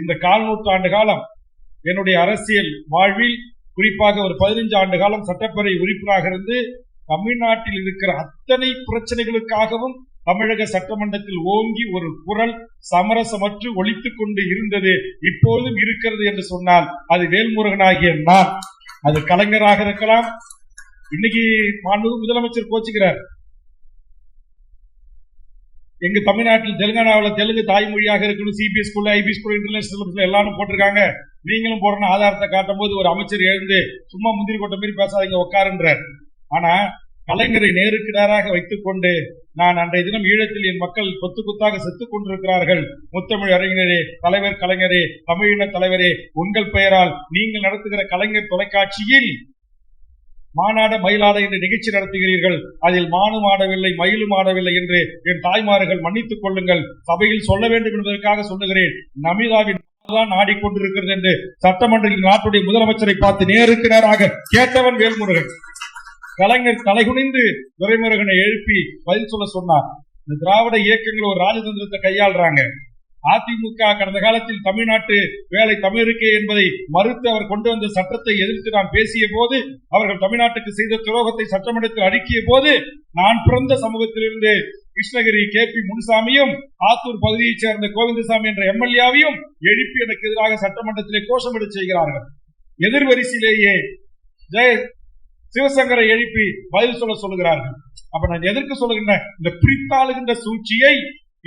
இந்த கால் நூற்றாண்டு காலம் என்னுடைய அரசியல் வாழ்வில் குறிப்பாக ஒரு பதினைஞ்சு ஆண்டு காலம் சட்டப்பேரவை உறுப்பினராக இருந்து தமிழ்நாட்டில் இருக்கிற அத்தனை பிரச்சனைகளுக்காகவும் தமிழக சட்டமன்றத்தில் ஓங்கி ஒரு குரல் சமரசமற்று ஒழித்துக் கொண்டு இருந்தது இப்போதும் இருக்கிறது என்று சொன்னால் அது வேல்முருகனாகிய நான். அது கலைஞராக இருக்கலாம். இன்னைக்கு மாண்புமிகு முதலமைச்சர் கோச்சுக்கிறார். எங்க தமிழ்நாட்டில் தெலுங்கானாவில் தெலுங்கு தாய்மொழியாக இருக்கணும் சிபிஎஸ் ஸ்கூல்ல ஐபி ஸ்கூல் இன்டர்நேஷனல் சிலபஸ்ல எல்லாரும் போட்டிருக்காங்க. நீங்களும் போடணும் ஆதாரத்தை காட்டும் போது ஒரு அமைச்சர் எழுந்து சும்மா முந்திரி கொட்ட மாதிரி பேசாதீங்க உட்காருன்றார். ஆனா கலைஞரை நேருக்கு நேராக வைத்துக் கொண்டு நான் அன்றைய தினம் ஈழத்தில் என் மக்கள் கொத்து கொத்தாக செத்துக் கொண்டிருக்கிறார்கள். முத்தமிழ் அறிஞரே தலைவர் கலைஞரே தமிழின தலைவரே உங்கள் பெயரால் நீங்கள் நடத்துகிற கலைஞர் தொலைக்காட்சியில் மாநாட மயிலாட என்று நிகழ்ச்சி நடத்துகிறீர்கள். அதில் மானும் ஆடவில்லை மயிலும் ஆடவில்லை என்று என் தாய்மார்கள் மன்னித்துக் கொள்ளுங்கள். சபையில் சொல்ல வேண்டும் என்பதற்காக சொல்லுகிறேன். நமிதாவின் தான் ஆடிக்கொண்டிருக்கிறது என்று சட்டமன்றத்தில் நாட்டுடைய முதலமைச்சரை பார்த்து நேருக்கு நேராக கேட்டவன் வேல்முருகன். கலைஞர் தலைகுனிந்து துரைமுருகனை எழுப்பி பதில் சொல்ல சொன்னார். இந்த திராவிட இயக்கங்கள் ஒரு ராஜதந்திரத்தை கையாளுறாங்க. அதிமுக கடந்த காலத்தில் தமிழ்நாட்டு வேலை தமிழருக்கு என்பதை மறுத்து அவர் கொண்டு வந்த சட்டத்தை எதிர்த்து நான் பேசிய போது அவர்கள் தமிழ்நாட்டுக்கு செய்த துரோகத்தை சட்டமன்றத்தில் அடுக்கிய போது நான் பிறந்த சமூகத்திலிருந்து கிருஷ்ணகிரி கே பி முனுசாமியும் ஆத்தூர் பகுதியைச் சேர்ந்த கோவிந்தசாமி என்ற எம்எல்ஏவையும் எழுப்பி எனக்கு எதிராக சட்டமன்றத்திலே கோஷமிட செய்கிறார்கள். எதிர்வரிசையிலேயே ஜெய சிவசங்கரை எழுப்பி பதில் சொல்ல சொல்லுகிறார்கள். அப்ப நான் எதற்கு சொல்லுகின்ற இந்த பிரித்தாளுகின்ற சூழ்ச்சியை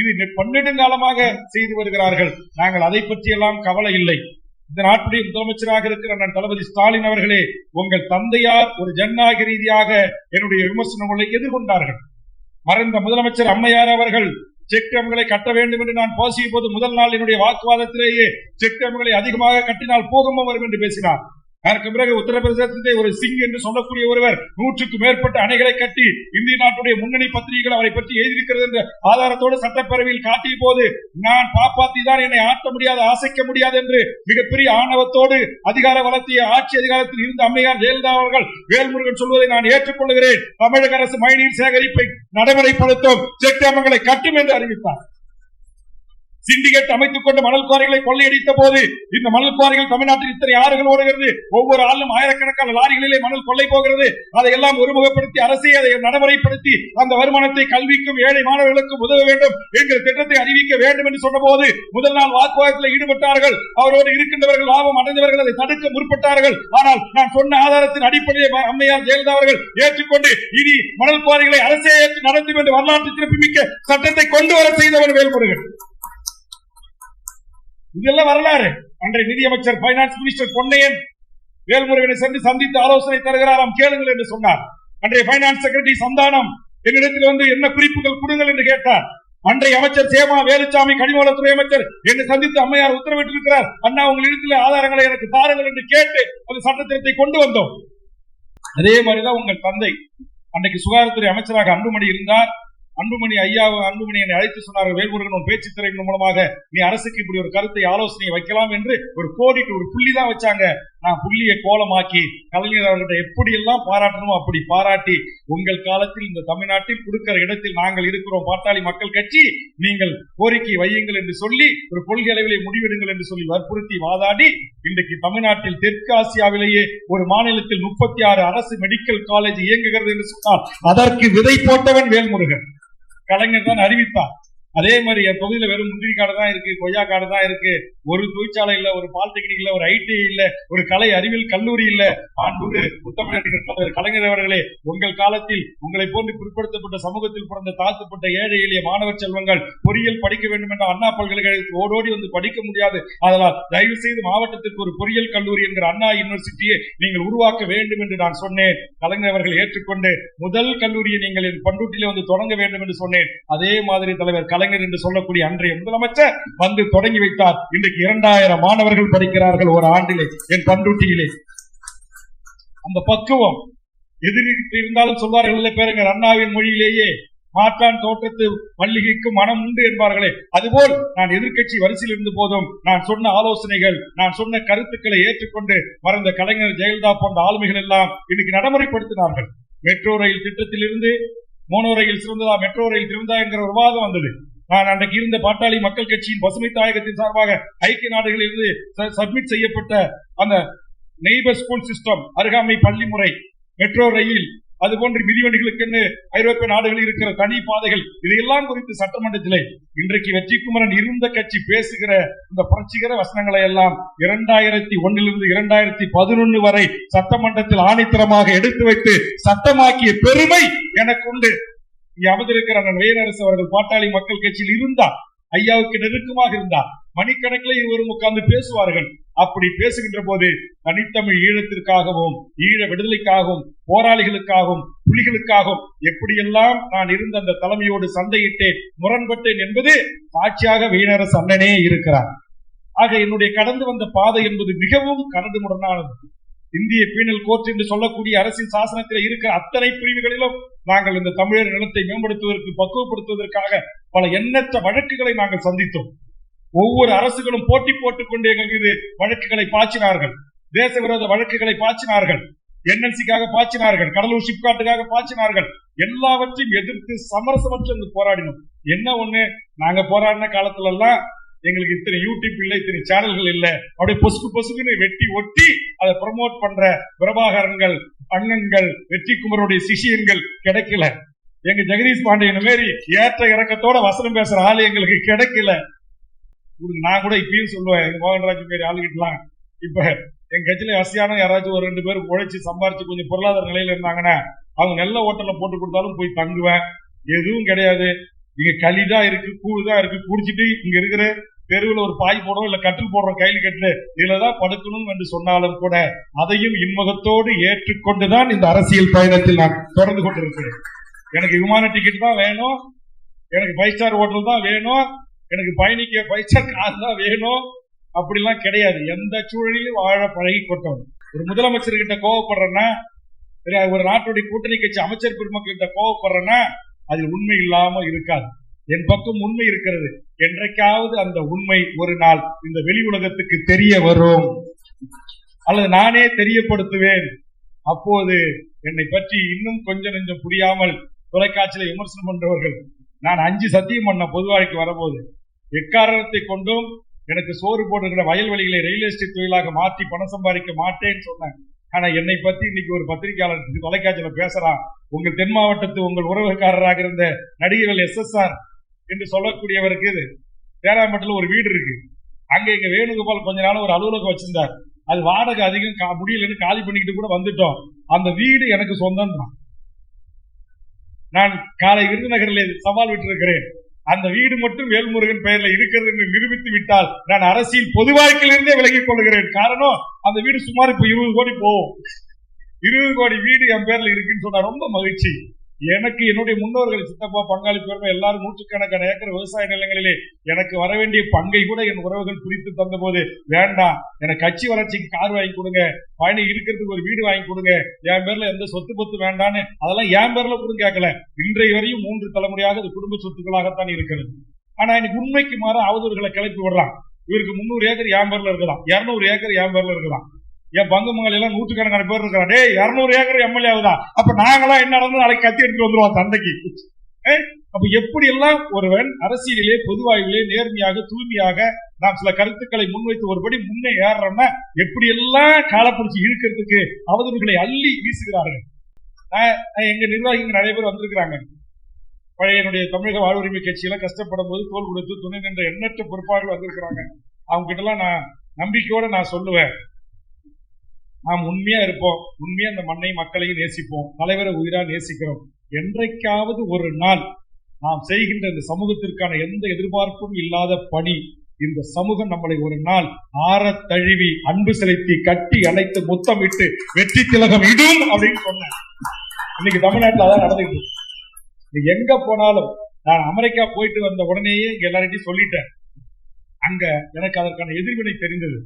இது பன்னெடுங்காலமாக செய்து வருகிறார்கள். நாங்கள் அதை பற்றியெல்லாம் கவலை இல்லை. இந்த நாட்டுடைய முதலமைச்சராக இருக்கிற நான் தளபதி ஸ்டாலின் அவர்களே உங்கள் தந்தையார் ஒரு ஜனநாயக ரீதியாக என்னுடைய விமர்சனங்களை எதிர்கொண்டார்கள். மறைந்த முதலமைச்சர் அம்மையார் அவர்கள் செக் டேம்களை கட்ட வேண்டும் என்று நான் பேசிய போது முதல் நாள் என்னுடைய வாக்குவாதத்திலேயே செக் டேம்களை அதிகமாக கட்டினால் பூகம்பம் வரும் என்று பேசினார். அதற்கு பிறகு உத்தரப்பிரதேசத்தை ஒரு சிங் என்று சொல்லக்கூடிய ஒருவர் நூற்றுக்கு மேற்பட்ட அணைகளை கட்டி இந்திய நாட்டுடைய முன்னணி பத்திரிகைகள் அவரை பற்றி எழுதியிருக்கிறது என்ற ஆதாரத்தோடு சட்டப்பேரவையில் காட்டிய போது நான் பாப்பாத்தி தான் என்னை ஆட்ட முடியாது ஆசைக்க முடியாது என்று மிகப்பெரிய ஆணவத்தோடு அதிகார வளர்த்திய ஆட்சி அதிகாரத்தில் இருந்த அம்மையார் ஜெயலலிதா அவர்கள் வேல்முருகன் சொல்வதை நான் ஏற்றுக்கொள்கிறேன். தமிழக அரசு மழைநீர் சேகரிப்பை நடைமுறைப்படுத்தும். செக்டாமங்களை கட்டும் என்று அறிவித்தார். சிண்டிகேட் அமைத்துக் கொண்டு மணல் குவாரிகளை கொள்ளையடித்த போது இந்த மணல் குவாரிகள் தமிழ்நாட்டில் இத்தனை ஆறுகள் ஓடுகிறது. ஒவ்வொரு ஆளும் ஆயிரக்கணக்கான லாரிகளிலே மணல் கொள்ளை போகிறது. அதையெல்லாம் ஒருமுகப்படுத்தி அரசே அதை நடைமுறைப்படுத்தி அந்த வருமானத்தை கல்விக்கும் ஏழை மாணவர்களுக்கும் உதவ வேண்டும் எங்கள் திட்டத்தை அறிவிக்க வேண்டும் என்று சொன்னபோது முதல் நாள் வாக்குவாதத்தில் ஈடுபட்டார்கள். அவரோடு இருக்கின்றவர்கள் லாபம் அடைந்தவர்கள் அதை தடுக்க முற்பட்டார்கள். ஆனால் நான் சொன்ன ஆதாரத்தின் அடிப்படையில் அம்மையார் ஜெயலலிதா அவர்கள் ஏற்றுக்கொண்டு இனி மணல் குவாரிகளை அரசே ஏற்று நடத்தும் என்று வரலாற்று சிறப்புமிக்க சட்டத்தை கொண்டு வர செய்தவர் வேல்முருகன். இதெல்லாம் வரலாறு. அன்றைய நிதியமைச்சர் பைனான்ஸ் மினிஸ்டர் பொன்னையன் வேல்முருகனை சென்று சந்தித்து ஆலோசனை தருகிறாராம் கேளுங்கள் என்று சொன்னார். அன்றைய பைனான்ஸ் செக்ரட்டரி சந்தானம் என்னிடத்தில் வந்து என்ன குறிப்புகள் கொடுங்கள் என்று கேட்டார். அன்றைய அமைச்சர் சேமா வேலுச்சாமி கனிமவளத்துறை அமைச்சர் என்னை சந்தித்து அம்மையார் உத்தரவிட்டிருக்கிறார். அண்ணா உங்களிடத்தில் ஆதாரங்களை எனக்கு தாருங்கள் என்று கேட்டு அந்த சட்டத்திட்டத்தை கொண்டு வந்தோம். அதே மாதிரிதான் உங்கள் தந்தை. அன்றைக்கு சுகாதாரத்துறை அமைச்சராக அன்புமணி இருந்தார். அன்புமணி ஐயா அன்புமணி என்னை அழைத்து சொன்னார்கள் வேல்முருகன் ஒரு பேச்சு திரையின் மூலமாக நீ அரசுக்கு இப்படி ஒரு கருத்தை ஆலோசனை வைக்கலாம் என்று ஒரு கோடிட்டு ஒரு புள்ளி தான் வச்சாங்க. நான் புள்ளியை கோலமாக்கி கலைஞர் அவர்கிட்ட எப்படி எல்லாம் பாராட்டணுமோ அப்படி பாராட்டி உங்கள் காலத்தில் இந்த தமிழ்நாட்டில் கொடுக்கிற இடத்தில் நாங்கள் இருக்கிறோம் பாட்டாளி மக்கள் கட்சி நீங்கள் கோரிக்கை வையுங்கள் என்று சொல்லி ஒரு கொள்கை அளவிலே முடிவெடுங்கள் என்று சொல்லி வற்புறுத்தி வாதாடி இன்றைக்கு தமிழ்நாட்டில் தெற்கு ஆசியாவிலேயே ஒரு மாநிலத்தில் முப்பத்தி ஆறு அரசு மெடிக்கல் காலேஜ் இயங்குகிறது என்று சொன்னால் அதற்கு விதை போட்டவன் வேல்முருகன். கலைஞர் தான் அறிவித்தார் அதே மாதிரி என் பகுதியில் வெறும் முந்திரி காடு தான் இருக்கு கொய்யா காடு தான் இருக்கு ஒரு தொழிற்சாலை இல்ல ஒரு பாலிடெக்னிக் இல்ல ஒரு ஐடி இல்ல ஒரு கலை அறிவியல் கல்லூரி இல்ல. ஆண்டு முத்தமிழர் கலைஞர் அவர்களே உங்கள் காலத்தில் உங்களை போன்று பிற்படுத்தப்பட்ட சமூகத்தில் பிறந்த தாழ்த்தப்பட்ட ஏழை எளிய மாணவர் செல்வங்கள் பொறியியல் படிக்க வேண்டும் என்ற அண்ணா பல்கலைக்கழகத்தில் ஓடோடி வந்து படிக்க முடியாது. அதனால் தயவு செய்து மாவட்டத்திற்கு ஒரு பொறியியல் கல்லூரி என்கிற அண்ணா யூனிவர்சிட்டியை நீங்கள் உருவாக்க வேண்டும் என்று நான் சொன்னேன். கலைஞர் அவர்கள் ஏற்றுக்கொண்டு முதல் கல்லூரியை நீங்கள் என் பண்டூட்டிலே வந்து தொடங்க வேண்டும் என்று சொன்னேன். அதே மாதிரி தலைவர் கலை கலைஞர் என்று சொல்லக்கூடிய அன்றைய முதலமைச்சர் வந்து தொடங்கி வைத்தார். இன்றைக்கு இரண்டாயிரம் மாணவர்கள் படிக்கிறார்கள் ஒரு ஆண்டிலே என் பண்ருட்டியிலே. அந்த பக்குவம் எதிர்த்து இருந்தாலும் சொல்வார்கள் பேருங்க அண்ணாவின் மொழியிலேயே மாற்றான் தோட்டத்து மல்லிகைக்கு மனம் உண்டு என்பார்களே. அதுபோல் நான் எதிர்க்கட்சி வரிசையில் இருந்த போதும் நான் சொன்ன ஆலோசனைகள் நான் சொன்ன கருத்துக்களை ஏற்றுக்கொண்டு மறந்த கலைஞர் ஜெயலலிதா போன்ற ஆளுமைகள் எல்லாம் இன்னைக்கு நடைமுறைப்படுத்தினார்கள். மெட்ரோ ரயில் திட்டத்தில் இருந்து மோனோ ரயில் சிறந்ததா மெட்ரோ ரயில் சிறந்ததா என்கிற ஒரு வாதம் வந்தது. அன்றைக்கு இருந்த பாட்டாளி மக்கள் கட்சியின் பசுமை தாயகத்தின் சார்பாக ஐக்கிய நாடுகளில் இருந்து சப்மிட் செய்யப்பட்ட அந்த நெய்பர் ஸ்கூல் சிஸ்டம் அருகாமை பள்ளி முறை மெட்ரோ ரயில் அது போன்ற மிதிவண்டிகளுக்கென்று ஐரோப்பிய நாடுகளில் இருக்கிற தனி பாதைகள் இதையெல்லாம் குறித்து சட்டமன்றத்திலே இன்றைக்கு வெற்றி குமரன் இருந்த கட்சி பேசுகிற இந்த புரட்சிகர வசனங்களை எல்லாம் இரண்டாயிரத்தி ஒன்னிலிருந்து இரண்டாயிரத்தி பதினொன்னு வரை சட்டமன்றத்தில் ஆணித்தரமாக எடுத்து வைத்து சட்டமாக்கிய பெருமை எனக்கு உண்டு. இங்கே அமர்ந்திருக்கிற அண்ணன் வேலரசு அவர்கள். பாட்டாளி மக்கள் கட்சியில் இருந்தார் ஐயாவுக்கு நெருக்கமாக இருந்தார் மணிக்கணக்கில் இவரும் உட்கார்ந்து பேசுவார்கள். அப்படி பேசுகின்ற போது தனித்தமிழ் ஈழத்திற்காகவும் ஈழ விடுதலைக்காகவும் போராளிகளுக்காகவும் புலிகளுக்காகவும் எப்படியெல்லாம் நான் இருந்த அந்த தலைமையோடு சந்தையிட்டேன் முரண்பட்டேன் என்பது சாட்சியாக வீணரசு அண்ணனே இருக்கிறார். ஆக என்னுடைய கடந்து வந்த பாதை என்பது மிகவும் கரடு முரணானது இந்திய பீனல் கோர்ட் என்று சொல்லக்கூடிய அரசின் சாசனத்தில் இருக்கிற அத்தனை பிரிவுகளிலும் நாங்கள் இந்த தமிழர் நிலத்தை மேம்படுத்துவதற்கு பக்குவப்படுத்துவதற்காக பல எண்ணற்ற வழக்குகளை நாங்கள் சந்தித்தோம். ஒவ்வொரு அரசுகளும் போட்டி போட்டுக் கொண்டு எங்கள் மீது வழக்குகளை பாய்ச்சினார்கள். தேச விரோத வழக்குகளை பாய்ச்சினார்கள். என்எல்சிக்காக பாய்ச்சினார்கள். கடலூர் சிப்காட்டுக்காக பாய்ச்சினார்கள். எல்லாவற்றையும் எதிர்த்து சமரசமற்று போராடினோம். என்ன ஒண்ணு? நாங்க போராடின காலத்துல எல்லாம் எங்களுக்கு இத்தனை யூடியூப் இல்லை இத்தனை சேனல்கள் இல்லை. அப்படியே பொசுக்கு பொசுக்குன்னு வெட்டி ஒட்டி அதை ப்ரமோட் பண்ற பிரபாகரன்கள் அண்ணன்கள் வெற்றி குமருடைய சிஷியன்கள் கிடைக்கல. எங்க ஜெகதீஷ் பாண்டியன் மாரி ஏற்ற இறக்கத்தோட வசனம் பேசுற ஆள் எங்களுக்கு கிடைக்கல. நான் கூட இப்பயும் சொல்லுவேன் எங்க மோகன்ராஜ் மாரி ஆளுகிட்டலாம். இப்ப எங்க கட்சியில வசதியான யாராச்சும் ஒரு ரெண்டு பேரும் உழைச்சி சம்பாரிச்சு கொஞ்சம் பொருளாதார நிலையில இருந்தாங்கன்னா அவங்க நல்ல ஹோட்டல்ல போட்டு கொடுத்தாலும் போய் தங்குவேன். எதுவும் கிடையாது. இங்க களிதான் இருக்கு கூழுதான் இருக்கு குடிச்சிட்டு இங்க இருக்கிற தெருவில் ஒரு பாய் போடுறோம் இல்ல கட்டில் போடுறோம் கையில் கட்டு இதுலதான் படுக்கணும் என்று சொன்னாலும் கூட அதையும் இன்முகத்தோடு ஏற்றுக்கொண்டுதான் இந்த அரசியல் பயணத்தில் நான் தொடர்ந்து கொண்டிருக்கிறேன். எனக்கு விமான டிக்கெட் தான் வேணும். எனக்கு ஃபைவ் ஸ்டார் ஹோட்டல் தான் வேணும். எனக்கு பயணிக்க ஃபைவ் ஸ்டார் கார் தான் வேணும். அப்படிலாம் கிடையாது. எந்த சூழலிலும் வாழ பழகி கொண்டவன். ஒரு முதலமைச்சர் கிட்ட கோவப்படுறேன்னா ஒரு நாட்டுடைய கூட்டணி கட்சி அமைச்சர் பெருமக்கள் கிட்ட கோவப்படுறேன்னா அது உண்மை இல்லாமல் இருக்காது. என் பக்கம் உண்மை இருக்கிறது. என்றைக்காவது அந்த உண்மை ஒரு நாள் இந்த வெளி உலகத்துக்கு தெரிய வரும். அல்லது நானே தெரியப்படுத்துவேன். அப்போது என்னை பற்றி இன்னும் கொஞ்சம் நெஞ்சம் புரியாமல் தொலைக்காட்சியில விமர்சனம் பண்றவர்கள் நான் அஞ்சு சத்தியம் பண்ண பொது வாழ்க்கை வரபோது எக்காரணத்தை கொண்டும் எனக்கு சோறு போடுகிற வயல்வெளிகளை ரயில்வே எஸ்டேட் தொழிலாக மாற்றி பணம் சம்பாதிக்க மாட்டேன்னு சொன்னேன். ஆனா என்னை பத்தி இன்னைக்கு ஒரு பத்திரிகையாளர் தொலைக்காட்சியில பேசுறான். உங்கள் தென் மாவட்டத்து உங்கள் உறவுக்காரராக இருந்த நடிகர்கள் எஸ் எஸ் ஆர் என்று சொல்லக்கூடியவருக்கு இது. தேராம்பட்டில் ஒரு வீடு இருக்கு. அங்க எங்க வேணுகோபால் கொஞ்ச நாள் ஒரு அலுவலகம் வச்சிருந்தார். அது வாடகை அதிகம் முடியலன்னு காலி பண்ணிக்கிட்டு கூட வந்துட்டோம். அந்த வீடு எனக்கு சொந்தம் தான் நான் காலை விருதுநகரில் சவால் விட்டிருக்கிறேன். அந்த வீடு மட்டும் வேல்முருகன் பெயர்ல இருக்கிறது என்று நிரூபித்து விட்டால் நான் அரசியல் பொது வாழ்க்கையிலிருந்தே விலகிக் கொள்கிறேன் காரணம் அந்த வீடு சுமார் இப்ப இருபது கோடி போகும். இருபது கோடி வீடு என் பேர்ல இருக்குன்னு சொன்னா ரொம்ப மகிழ்ச்சி. எனக்கு என்னுடைய முன்னோர்கள் சித்தப்பா பங்காளி பெருமை எல்லாரும் நூற்றுக்கணக்கான ஏக்கர் விவசாய நிலங்களிலே எனக்கு வர வேண்டிய பங்கை கூட என் உறவுகள் பிரித்து தந்த போது வேண்டாம் எனக்கு கட்சி வளர்ச்சிக்கு கார் வாங்கி கொடுங்க பயணி இருக்கிறதுக்கு ஒரு வீடு வாங்கி கொடுங்க என் பேர்ல எந்த சொத்து பத்து வேண்டான்னு அதெல்லாம் என் பேர்ல கூட கேட்கல. இன்றைய வரையும் மூன்று தலைமுறையாக அது குடும்ப சொத்துக்களாகத்தான் இருக்கிறது. ஆனா இன்னைக்கு உண்மைக்கு மாற அவதூறுகளை கிளப்பி விடுறான். இவருக்கு முன்னூறு ஏக்கர் என் பேர்ல இருக்கலாம் இருநூறு ஏக்கர் ஏன் பேர்ல இருக்கலாம் என் பங்கு மங்கள் எல்லாம் நூற்றுக்கணக்கான பேர் இருக்கிறா டே இரநூறு ஏக்கர் எம்எல்ஏ ஆகுதா? அப்ப நாங்களாம் என்ன நடந்து நாளைக்கு கத்தி எடுத்து வந்துருவோம் தந்தைக்கு அப்ப எப்படி எல்லாம் ஒருவன் அரசியலிலே பொதுவாயிலே நேர்மையாக தூய்மையாக நாம் சில கருத்துக்களை முன்வைத்து ஒருபடி முன்னே ஏறுறோம்னா எப்படி எல்லாம் காலப்பிடிச்சு இழுக்கிறதுக்கு அவதூறுகளை அள்ளி வீசுகிறார்கள்? எங்க நிர்வாகிகள் நிறைய பேர் வந்திருக்கிறாங்க. பழைய என்னுடைய தமிழக வாழ்வுரிமை கட்சியில கஷ்டப்படும் போது தோல் கொடுத்து துணை நின்ற எண்ணற்ற பொறுப்பாளர்கள் வந்திருக்கிறாங்க. அவங்க கிட்ட எல்லாம் நான் நம்பிக்கையோட நான் சொல்லுவேன். நாம் உண்மையா இருப்போம். உண்மையா அந்த மண்ணை மக்களையும் நேசிப்போம். தலைவரை உயிரா நேசிக்கிறோம். என்றைக்காவது ஒரு நாள் நாம் செய்கின்ற இந்த சமூகத்திற்கான எந்த எதிர்பார்ப்பும் இல்லாத பணி இந்த சமூகம் நம்மளை ஒரு நாள் ஆற தழுவி அன்பு செலுத்தி கட்டி அணைத்து முத்தமிட்டு வெற்றி திலகம் இடும் அப்படின்னு சொன்னேன். இன்னைக்கு தமிழ்நாட்டில் அதான் நடந்துட்டு எங்க போனாலும் நான் அமெரிக்கா போயிட்டு வந்த உடனேயே இங்க எல்லார்ட்டையும் சொல்லிட்டேன். அங்க எனக்கு அதற்கான எதிர்வினை தெரிந்தது.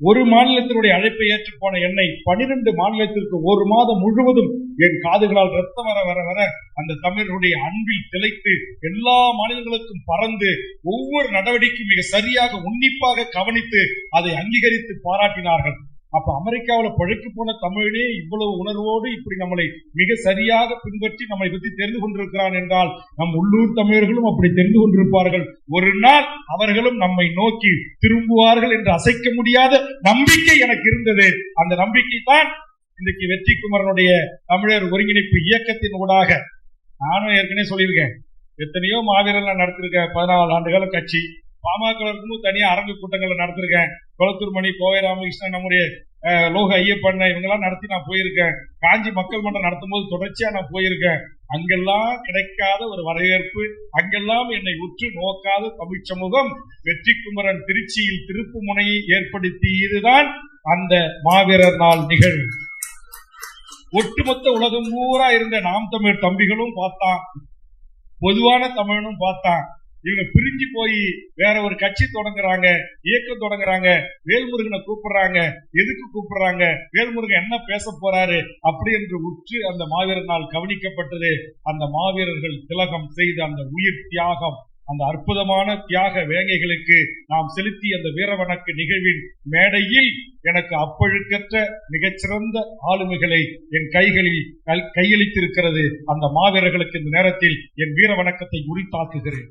ஒரு மாநிலத்தினுடைய அழைப்பை ஏற்று போன என்னை பனிரெண்டு மாநிலத்திற்கு ஒரு மாதம் முழுவதும் என் காதுகளால் ரத்தம் வர வர வர அந்த தமிழருடைய அன்பில் திளைத்து எல்லா மாநிலங்களுக்கும் பறந்து ஒவ்வொரு நடவடிக்கையும் மிக சரியாக உன்னிப்பாக கவனித்து அதை அங்கீகரித்து பாராட்டினார்கள். அப்ப அமெரிக்காவில் பழைக்கு போன தமிழே இவ்வளவு உணர்வோடு இப்படி நம்மளை மிக சரியாக பின்பற்றி நம்மை பற்றி தெரிந்து கொண்டிருக்கிறான் என்றால் நம் உள்ளூர் தமிழர்களும் அப்படி தெரிந்து கொண்டிருப்பார்கள். ஒரு நாள் அவர்களும் நம்மை நோக்கி திரும்புவார்கள் என்று அசைக்க முடியாத நம்பிக்கை எனக்கு இருந்தது. அந்த நம்பிக்கை தான் இன்றைக்கு வெற்றி குமரனுடைய தமிழர் ஒருங்கிணைப்பு இயக்கத்தின் ஊடாக நானும் ஏற்கனவே சொல்லியிருக்கேன். எத்தனையோ மாவீரர்கள் நான் நடத்திருக்கேன் பதினாலு ஆண்டுகள் கட்சி. பாமக இருக்கும்போது தனியா அரங்கு கூட்டங்களை நடத்திருக்கேன். கொளத்தூர் மணி கோவை ராமகிருஷ்ணன் நம்முடைய அஹ், லோக ஐயப்பண்ண இவங்கெல்லாம் நடத்தி நான் போயிருக்கேன். காஞ்சி மக்கள் மன்றம் நடத்தும் போது தொடர்ச்சியா நான் போயிருக்கேன். அங்கெல்லாம் கிடைக்காத ஒரு வரவேற்பு அங்கெல்லாம் என்னை உற்று நோக்காத தமிழ் சமூகம் வெற்றி குமரன் திருச்சியில் திருப்பு முனையை ஏற்படுத்தி இதுதான் அந்த மாவீரர் நாள் நிகழ்வு. ஒட்டுமொத்த உலகம் பூரா இருந்த நாம் தமிழ் தம்பிகளும் பார்த்தான். பொதுவான தமிழனும் பார்த்தான். இவங்க பிரிஞ்சு போய் வேற ஒரு கட்சி தொடங்குறாங்க இயக்கம் தொடங்குறாங்க வேல்முருகனை கூப்பிடுறாங்க. எதுக்கு கூப்பிடுறாங்க? வேல்முருகன் என்ன பேச போறாரு? அப்படி என்று உற்று அந்த மாவீரனால் கவனிக்கப்பட்டது. அந்த மாவீரர்கள் திலகம் செய்த அந்த உயிர் தியாகம் அந்த அற்புதமான தியாக வேங்கைகளுக்கு நாம் செலுத்திய அந்த வீரவணக்கு நிகழ்வின் மேடையில் எனக்கு அப்பழுக்கற்ற மிகச்சிறந்த ஆளுமைகளை என் கைகளில் கல்- கையளித்திருக்கிறது. அந்த மாவீரர்களுக்கு இந்த நேரத்தில் என் வீர வணக்கத்தை உரித்தாக்குகிறேன்.